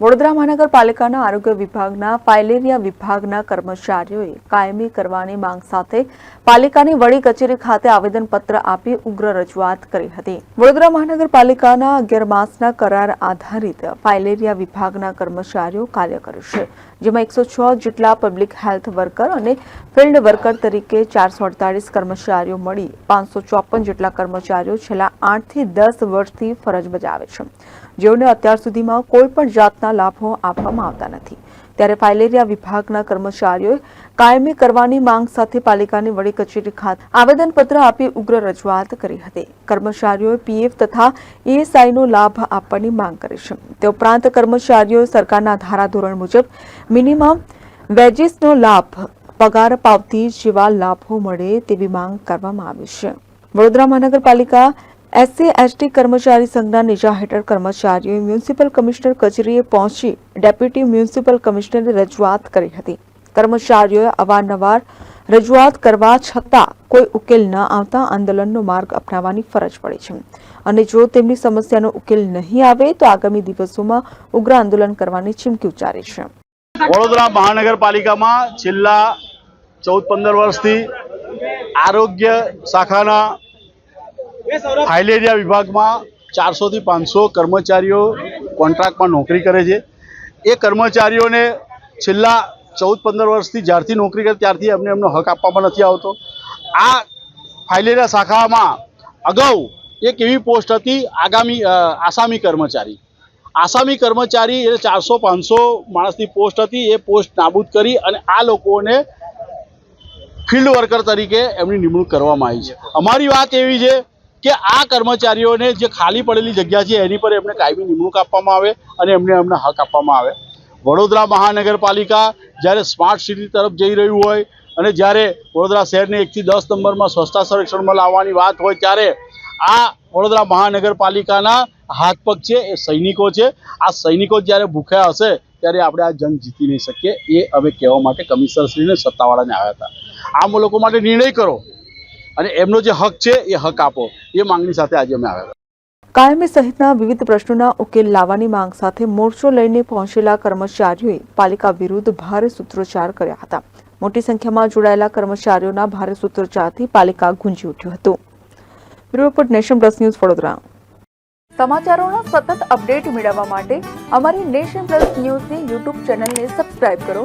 વડોદરા મહાનગરપાલિકાના આરોગ્ય વિભાગના ફાઇલેરિયા વિભાગના કર્મચારીઓએ કાયમી કરવાની માંગ સાથે પાલિકાની વડી કચેરી ખાતે આવેદનપત્ર આપી ઉગ્ર રજૂઆત કરી હતી. વડોદરા મહાનગરપાલિકાના અગિયાર માસના કરાર આધારિત ફાઇલેરિયા વિભાગના કર્મચારીઓ કાર્ય કરશે જેમાં એકસો છ જેટલા પબ્લિક હેલ્થ વર્કર અને ફિલ્ડ વર્કર તરીકે ચારસો અડતાલીસ કર્મચારીઓ મળી પાંચસો ચોપન જેટલા કર્મચારીઓ છેલ્લા આઠથી દસ વર્ષથી ફરજ બજાવે છે. જેઓને અત્યાર સુધીમાં કોઈ પણ જાતના લાભો આપવામાં આવતા નથી. ત્યારે ફાઇલેરિયા વિભાગના કર્મચારીઓએ કાયમી કરવાની માંગ સાથે પાલિકાની વડી કચેરી ખાતે આવેદનપત્ર આપી ઉગ્ર રજૂઆત કરી હતી. કર્મચારીઓએ પીએફ તથા ઈએસઆઈનો લાભ આપવાની માંગ કરી છે. તે ઉપરાંત કર્મચારીઓએ સરકારના ધારાધોરણ મુજબ મિનિમમ વેજીસનો લાભ પગાર પાવતી જેવા લાભો મળે તેવી માંગ કરવામાં આવી છે. વડોદરા મહાનગરપાલિકા એસસી, એસટી કર્મચારી સંઘના નેજા હેઠળ કર્મચારીઓ મ્યુનિસિપલ કમિશનર કચેરીએ પહોંચી ડેપ્યુટી મ્યુનિસિપલ કમિશનરે રજૂઆત કરી હતી. કર્મચારીઓએ અવારનવાર રજૂઆત કરવા છતાં કોઈ ઉકેલ ન આવતા આંદોલનનો માર્ગ અપનાવવાની ફરજ પડી છે. અને જો તેમની સમસ્યાનો ઉકેલ નહીં આવે તો આગામી દિવસોમાં ઉગ્ર આંદોલન કરવાની ચીમકી ઉચ્ચારી છે. વડોદરા મહાનગરપાલિકામાં છેલ્લા ચૌદ પંદર વર્ષથી આરોગ્ય શાખાના ફાઇલેરિયા વિભાગમાં ચારસોથી પાંચસો કર્મચારીઓ કોન્ટ્રાક્ટમાં નોકરી કરે છે. એ કર્મચારીઓને છેલ્લા ચૌદ પંદર વર્ષથી જ્યારથી નોકરી કરે ત્યારથી એમને એમનો હક આપવામાં નથી આવતો. આ ફાઇલેરિયા શાખામાં અગાઉ એક એવી પોસ્ટ હતી આગામી આસામી કર્મચારી. આસામી કર્મચારી એ ચારસો પાંચસો માણસની પોસ્ટ હતી. એ પોસ્ટ નાબૂદ કરી અને આ લોકોને ફિલ્ડ વર્કર તરીકે એમની નિમણૂક કરવામાં આવી છે. અમારી વાત એવી છે કે આ કર્મચારીઓને જે ખાલી પડેલી જગ્યા છે, એની પર એમને કાયમી નિમણૂક આપવામાં આવે અને એમને એમને હક આપવામાં આવે. વડોદરા મહાનગરપાલિકા જ્યારે સ્માર્ટ સિટી તરફ જઈ રહ્યું હોય અને જ્યારે વડોદરા શહેરને એકથી દસ નંબરમાં સ્વચ્છતા સંરક્ષણમાં લાવવાની વાત હોય ત્યારે આ વડોદરા મહાનગરપાલિકાના હાથ પગ છે, એ સૈનિકો છે. આ સૈનિકો જ્યારે ભૂખ્યા હશે ત્યારે આપણે આ જંગ જીતી નહીં શકીએ, એ અમે કહેવા માટે કમિશનરશ્રીને સત્તાવાળાને આવ્યા હતા. આમ લોકો માટે નિર્ણય કરો. અને એમનો જે હક છે એ હક આપો. એ માંગણી સાથે આજે અમે આવ્યા. કાયમી સહિતના વિવિધ પ્રશ્નોના ઉકેલ લાવવાની માંગ સાથે મોરચો લઈને પહોંચેલા કર્મચારીઓએ પાલિકા વિરુદ્ધ ભારે સૂત્રોચ્ચાર કર્યા હતા. મોટી સંખ્યામાં જોડાયેલા કર્મચારીઓના ભારે સૂત્રોચ્ચારથી પાલિકા ગુંજી ઉઠ્યું હતું. Bureau report Nation Plus News Vadodara. સમાચારોના સતત અપડેટ મેળવવા માટે અમારી નેશન પ્લસ ન્યૂઝની યુટ્યુબ ચેનલને સબસ્ક્રાઇબ કરો.